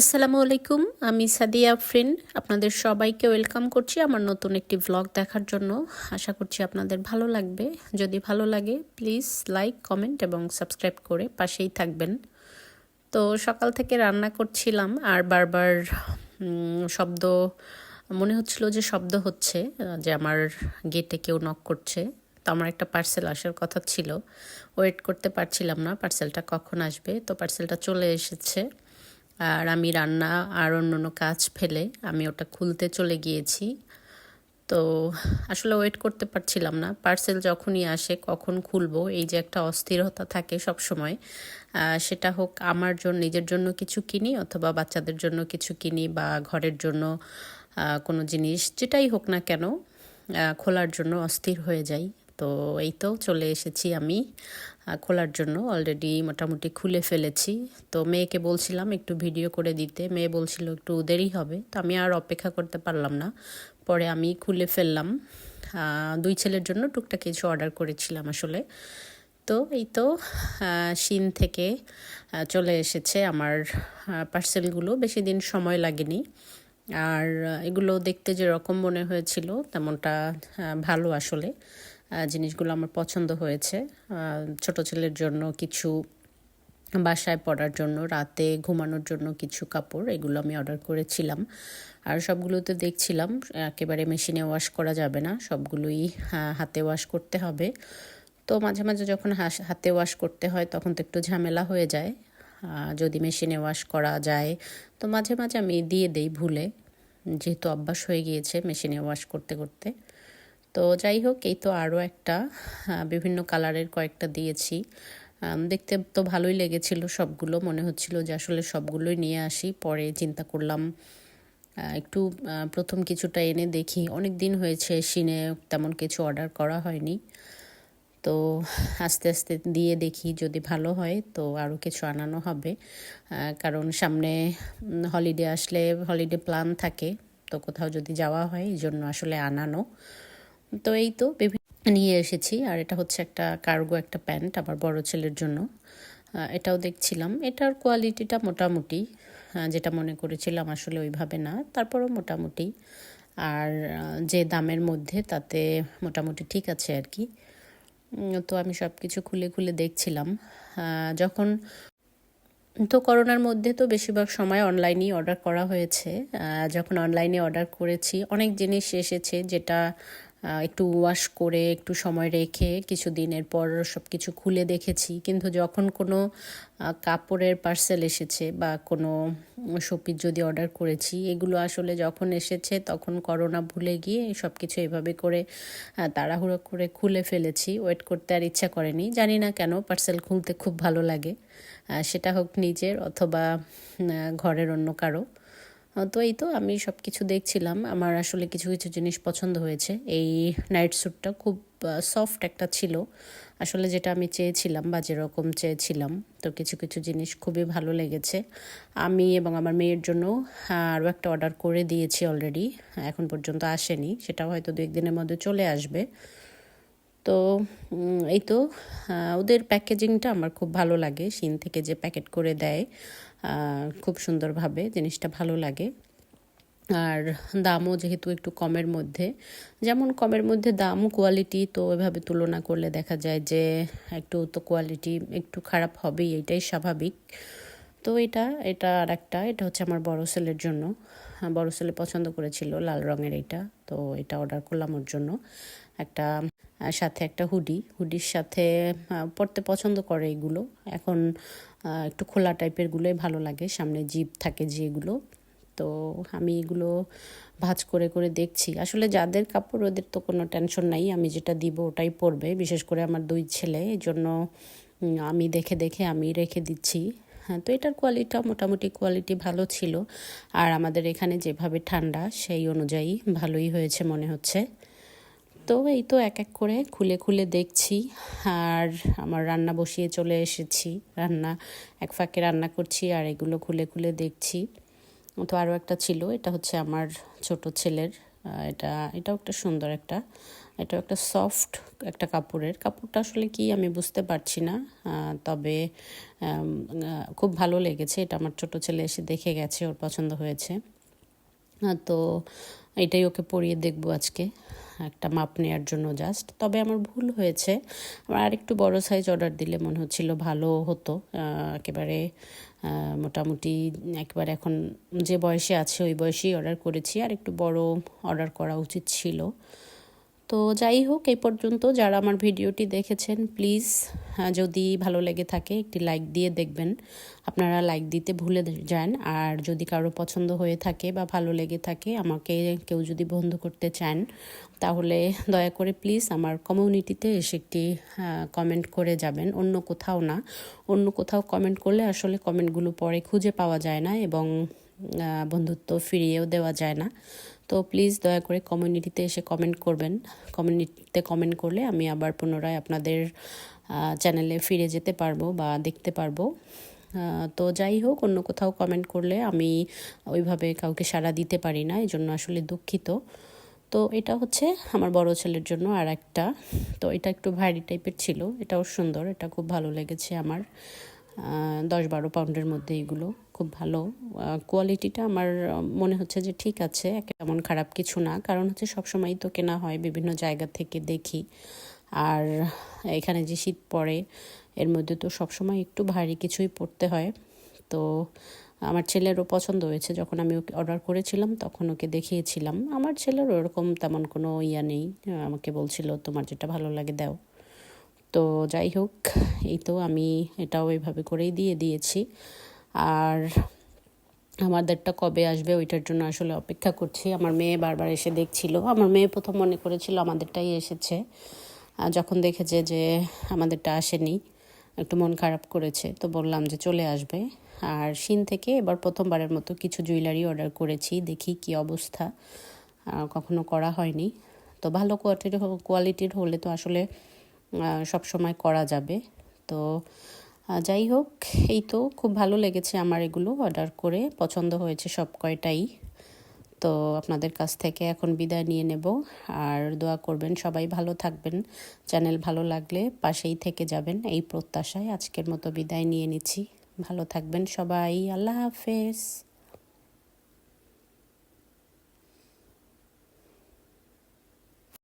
আসসালামু আলাইকুম, আমি সাদিয়া আফরিন আপনাদের সবাইকে ওয়েলকাম করছি আমার নতুন একটি ভ্লগ দেখার জন্য। আশা করছি আপনাদের ভালো লাগবে। যদি ভালো লাগে প্লিজ লাইক কমেন্ট এবং সাবস্ক্রাইব করে পাশেই থাকবেন। তো সকাল থেকে রান্না করছিলাম, আর বারবার শব্দ, মনে হচ্ছিল যে শব্দ হচ্ছে, যে আমার গেটে কেউ নক করছে। তো আমার একটা পার্সেল আসার কথা ছিল। ওয়েট করতে পারছিলাম না পার্সেলটা কখন আসবে? তো পার্সেলটা চলে এসেছে। আর আমি রান্না আর অন্য অন্য কাজ ফেলে আমি ওটা খুলতে চলে গিয়েছি। তো আসলে ওয়েট করতে পারছিলাম না। পার্সেল যখনই আসে কখন খুলবো, এই যে একটা অস্থিরতা থাকে সব সময় সেটা হোক আমার জন্য, নিজের জন্য কিছু কিনি অথবা বাচ্চাদের জন্য কিছু কিনি বা ঘরের জন্য কোনো জিনিস, যেটাই হোক না কেন খোলার জন্য অস্থির হয়ে যাই। তো এই তো চলে এসেছি আমি খোলার জন্য। অলরেডি মোটামুটি খুলে ফেলেছি। তো মেয়েকে বলছিলাম একটু ভিডিও করে দিতে। মেয়ে বলছিল একটু দেরি হবে। তো আমি আর অপেক্ষা করতে পারলাম না। পরে আমি খুলে ফেললাম। দুই ছেলের জন্য টুকটাক কিছু অর্ডার করেছিলাম আসলে। তো এই তো শিন থেকে চলে এসেছে আমার পার্সেলগুলো বেশি দিন সময় লাগেনি। আর এগুলো দেখতে যেরকম মনে হয়েছিল, তেমনটা ভালো আসলে। জিনিসগুলো আমার পছন্দ হয়েছে। ছোট ছেলের জন্য কিছু বাসায় পরার জন্য, রাতে ঘুমানোর জন্য কিছু কাপড়, এগুলো আমি অর্ডার করেছিলাম। আর সবগুলোতে দেখছিলাম, একেবারে মেশিনে ওয়াশ করা যাবে না, সবগুলোই হাতে ওয়াশ করতে হবে। তো মাঝে মাঝে যখন হাতে ওয়াশ করতে হয়, তখন তো একটু ঝামেলা হয়ে যায়। যদি মেশিনে ওয়াশ করা যায়, তো মাঝে মাঝে আমি দিয়ে দেই ভুলে। যেহেতু অভ্যাস হয়ে গিয়েছে মেশিনে ওয়াশ করতে করতে। তো যাই হোক এই তো আরও একটা বিভিন্ন কালারের কয়েকটা দিয়েছি। দেখতে তো ভালোই লেগেছিল সবগুলো। মনে হচ্ছিল যে আসলে সবগুলোই নিয়ে আসি। পরে চিন্তা করলাম একটু প্রথম কিছুটা এনে দেখি। অনেক দিন হয়েছে, সিনে তেমন কিছু অর্ডার করা হয়নি। তো আস্তে আস্তে দিয়ে দেখি যদি ভালো হয়, তো আরও কিছু আনানো হবে। কারণ সামনে হলিডে আসলে হলিডে প্ল্যান থাকে। তো কোথাও যদি যাওয়া হয়, এই জন্য আসলে আনানো। তো এই তো বিভিন্ন নিয়ে এসেছি, আর এটা হচ্ছে একটা কার্গো একটা প্যান্ট আমার বড় ছেলের জন্য। এটাও দেখছিলাম। এটার কোয়ালিটিটা মোটামুটি যেটা মনে করেছিলাম আসলে ওইভাবে না, তারপরও মোটামুটি। আর যে দামের মধ্যে তাতে মোটামুটি ঠিক আছে আর কি। তো আমি সব কিছু খুলে খুলে দেখছিলাম। যখন তো করোনার মধ্যে তো বেশিরভাগ সময় অনলাইনেই অর্ডার করা হয়েছে। যখন অনলাইনে অর্ডার করেছি, অনেক জিনিস এসেছে যেটা একটু ওয়াশ করে, একটু সময় রেখে কিছু দিনের পর সব কিছু খুলে দেখেছি। কিন্তু যখন কোনো কাপড়ের পার্সেল এসেছে বা কোনো শপিস যদি অর্ডার করেছি, এগুলো আসলে যখন এসেছে তখন করোনা ভুলে গিয়ে সব কিছু এভাবে করে তাড়াহুড়ো করে খুলে ফেলেছি। ওয়েট করতে আর ইচ্ছা করেনি। জানি না কেন পার্সেল খুলতে খুব ভালো লাগে। সেটা হোক নিজের অথবা ঘরের অন্য কারও। তো এই তো আমি সব কিছু দেখছিলাম। আমার আসলে কিছু কিছু জিনিস পছন্দ হয়েছে। এই নাইট স্যুটটা খুব সফট একটা ছিল। আসলে যেটা আমি চেয়েছিলাম বা যেরকম চেয়েছিলাম, তো কিছু কিছু জিনিস খুবই ভালো লেগেছে। আমি এবং আমার মেয়ের জন্য আরও একটা অর্ডার করে দিয়েছি অলরেডি এখন পর্যন্ত আসেনি। সেটাও হয়তো দু একদিনের মধ্যে চলে আসবে। তো এই তো ওদের প্যাকেজিংটা আমার খুব ভালো লাগে। সিন থেকে যে প্যাকেট করে দেয় খুব সুন্দরভাবে জিনিসটা ভালো লাগে। আর দামও যেহেতু একটু কমের মধ্যে যেমন কমের মধ্যে দাম কোয়ালিটি তো এভাবে তুলনা করলে দেখা যায় যে একটু তো কোয়ালিটি একটু খারাপ হবেই এটাই স্বাভাবিক। তো এটা এটা আর একটা এটা হচ্ছে আমার বড় ছেলের জন্য। হ্যাঁ, বড় ছেলে পছন্দ করেছিল লাল রঙের এটা তো এটা অর্ডার করলাম ওর জন্য। একটা আহ, সাথে একটা হুডি হুডির সাথে পরতে পছন্দ করে এগুলো। এখন একটু খোলা টাইপের গুলোই ভালো লাগে সামনে জিপ থাকে যেগুলো। তো আমি এগুলো ভাঁজ করে করে দেখছি। আসলে যাদের কাপড় ওদের তো কোনো টেনশন নাই আমি যেটা দিব ওটাই পরবে। বিশেষ করে আমার দুই ছেলে এই জন্য আমি দেখে দেখে আমি রেখে দিচ্ছি। হ্যাঁ তো এটার কোয়ালিটিটা মোটামুটি কোয়ালিটি ভালো ছিল। আর আমাদের এখানে যেভাবে ঠান্ডা সেই অনুযায়ী ভালোই হয়েছে মনে হচ্ছে। তো এই তো এক এক করে খুলে খুলে দেখছি আর আমার রান্না বসিয়ে চলে এসেছি। রান্না, এক ফাঁকে রান্না করছি আর এগুলো খুলে খুলে দেখছি। তো আরও একটা ছিল, এটা হচ্ছে আমার ছোট ছেলের এটা, এটাও একটা সুন্দর একটা এটা একটা সফট একটা কাপড়ের। কাপড়টা আসলে কি আমি বুঝতে পারছি না তবে খুব ভালো লেগেছে। এটা আমার ছোট ছেলে এসে দেখে গেছে, ওর পছন্দ হয়েছে। তো এটাই ওকে পরিয়ে দেখব আজকে। একটা মাপ নেওয়ার জন্য জাস্ট তবে আমার ভুল হয়েছে। আমার আরেকটু বড় সাইজ অর্ডার দিলে মনে হচ্ছিল ভালো হতো। একেবারে মোটামুটি একবার এখন যে বয়সে আছে, ওই বয়সেই অর্ডার করেছি। আর একটু বড় অর্ডার করা উচিত ছিল। তো যাই হোক, এই পর্যন্ত যারা আমার ভিডিওটি দেখেছেন প্লিজ যদি ভালো লেগে থাকে, একটি লাইক দিয়ে দেখবেন। আপনারা লাইক দিতে ভুলে যান, আর যদি কারও পছন্দ হয়ে থাকে বা ভালো লেগে থাকে, আমাকে কেউ যদি বন্ধ করতে চান, তাহলে দয়া করে প্লিজ আমার কমিউনিটিতে এসে একটি কমেন্ট করে যাবেন। অন্য কোথাও না, অন্য কোথাও কমেন্ট করলে আসলে কমেন্টগুলো পরে খুঁজে পাওয়া যায় না এবং বন্ধুত্ব ফিরিয়েও দেওয়া যায় না। তো প্লিজ দয়া করে কমিউনিটিতে এসে কমেন্ট করবেন। কমিউনিটিতে কমেন্ট করলে আমি আবার পুনরায় আপনাদের চ্যানেলে ফিরে যেতে পারব বা দেখতে পারব। তো যাই হোক, অন্য কোথাও কমেন্ট করলে আমি ওইভাবে কাউকে সাড়া দিতে পারি না এই জন্য আসলে দুঃখিত। তো এটা হচ্ছে আমার বড় ছেলের জন্য আর একটা তো এটা একটু ভারী টাইপের ছিল, এটাও সুন্দর, এটা খুব ভালো লেগেছে আমার। দশ বারো পাউন্ডের মধ্যে এগুলো খুব ভালো। কোয়ালিটিটা আমার মনে হচ্ছে যে ঠিক আছে তেমন খারাপ কিছু না। কারণ হচ্ছে সবসময়ই তো কেনা হয় বিভিন্ন জায়গা থেকে দেখি। আর এখানে যে শীত পড়ে, এর মধ্যে তো সবসময় একটু ভারী কিছুই পড়তে হয়। তো আমার ছেলেরও পছন্দ হয়েছে। যখন আমি ওকে অর্ডার করেছিলাম, তখন ওকে দেখিয়েছিলাম। আমার ছেলেরও ওরকম তেমন কোনো ইয়া নেই। আমাকে বলছিল, তোমার যেটা ভালো লাগে দাও। তো যাই হোক, এই তো আমি এটাও এইভাবে করেই দিয়ে দিয়েছি। আর আমাদেরটা কবে আসবে ওইটার জন্য আসলে অপেক্ষা করছি। আমার মেয়ে বারবার এসে দেখছিল। আমার মেয়ে প্রথম মনে করেছিল আমাদেরটাই এসেছে। যখন দেখেছে যে আমাদেরটা আসেনি, একটু মন খারাপ করেছে, তো বললাম যে চলে আসবে। আর সিন থেকে এবার প্রথমবারের মতো কিছু জুয়েলারি অর্ডার করেছি, দেখি কি অবস্থা। কখনো করা হয়নি। তো ভালো কোয়ালিটির কোয়ালিটির হলে তো আসলে সব সময় করা যাবে। তো যাই হোক, এই তো খুব ভালো লেগেছে আমার এগুলো অর্ডার করে। পছন্দ হয়েছে সব কয়টাই। তো, আপনাদের কাছ থেকে এখন বিদায় নিয়ে নেব। আর দোয়া করবেন, সবাই ভালো থাকবেন। চ্যানেল ভালো লাগলে পাশেই থেকে যাবেন। এই প্রত্যাশায় আজকের মতো বিদায় নিয়ে নিচ্ছি। ভালো থাকবেন সবাই। আল্লাহ হাফেজ।